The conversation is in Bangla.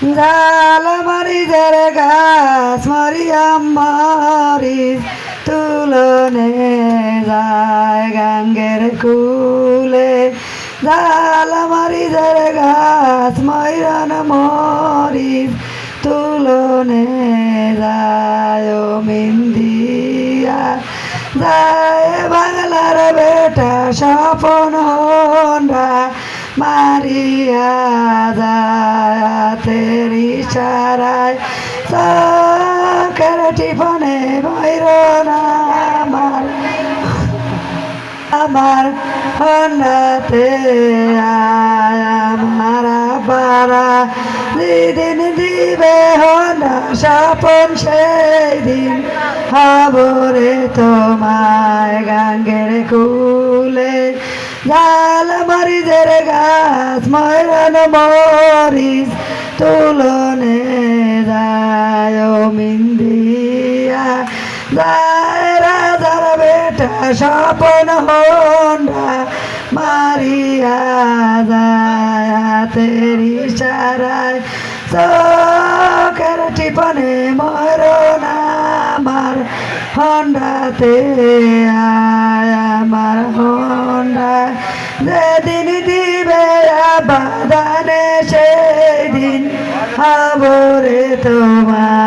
জাল মারি জেরে গাছ মারিয়াম মারি তুলনে যায় গাঙ্গের কুলে। জাল মারি জেরে গাছ মাইরান মরি, তুলনে যায় মিন্দিয়া। যায় বাংলার বেটা স্বপন হন্ডা, মারিয়া যায় তেরি সারায় সকের টিপনে বৈরন আমার। আমার হন্ডাতে আমার পারা যেদিন দিবে হন্ডা, স্বপন সেই দিন খবরে তোমায় গাঙ্গের কুলে। জাল মরিজের গাছ, ময়রান মরিস তুলনে যায় মিন্দিয়া যায় রাজার বেটা স্বপন হন্ডা, মারিয়া যায় তেরি সারায় চোখের টিপনে মরণ আমার হন্ডাতে আমার হন্ডা যেদিন দিবে বাদানে সেদিন খবরে তোমার